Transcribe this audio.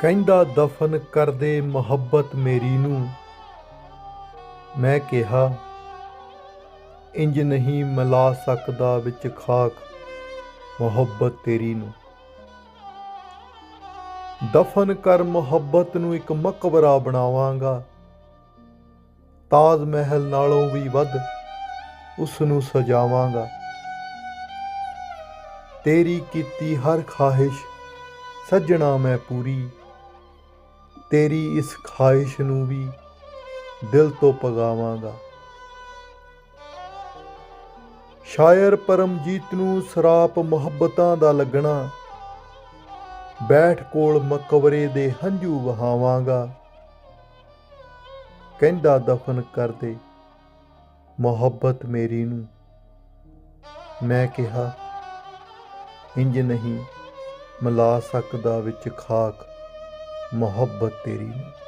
ਕਹਿੰਦਾ, ਦਫਨ ਕਰ ਦੇ ਮੁਹੱਬਤ ਮੇਰੀ ਨੂੰ। ਮੈਂ ਕਿਹਾ, ਇੰਜ ਨਹੀਂ ਮਿਲਾ ਸਕਦਾ ਵਿੱਚ ਖਾਕ ਮੁਹੱਬਤ ਤੇਰੀ ਨੂੰ। ਦਫਨ ਕਰ ਮੁਹੱਬਤ ਨੂੰ ਇੱਕ ਮਕਬਰਾ ਬਣਾਵਾਂਗਾ। ਤਾਜ ਮਹਿਲ ਨਾਲੋਂ ਵੀ ਵੱਧ ਉਸ ਨੂੰ ਸਜਾਵਾਂਗਾ। ਤੇਰੀ ਕੀਤੀ ਹਰ ਖਾਹਿਸ਼, ਸੱਜਣਾ ਮੈਂ ਪੂਰੀ। ਤੇਰੀ ਇਸ ਖਾਹਿਸ਼ ਨੂੰ ਵੀ ਦਿਲ ਤੋਂ ਪਗਾਵਾਂਗਾ। ਸ਼ਾਇਰ ਪਰਮਜੀਤ ਨੂੰ ਸਰਾਪ ਮੁਹੱਬਤਾਂ ਦਾ ਲੱਗਣਾ, ਬੈਠ ਕੋਲ ਮਕਬਰੇ ਦੇ ਹੰਝੂ ਵਹਾਵਾਂਗਾ। ਕਹਿੰਦਾ ਦਫਨ ਕਰ ਦੇ ਮੁਹੱਬਤ ਮੇਰੀ ਨੂੰ। ਮੈਂ ਕਿਹਾ, ਇੰਜ ਨਹੀਂ, ਮਿਲਾ ਸਕਦਾ ਵਿੱਚ ਖਾਕ। ਮੁਹੱਬਤ ਤੇਰੀ ਨੂੰ।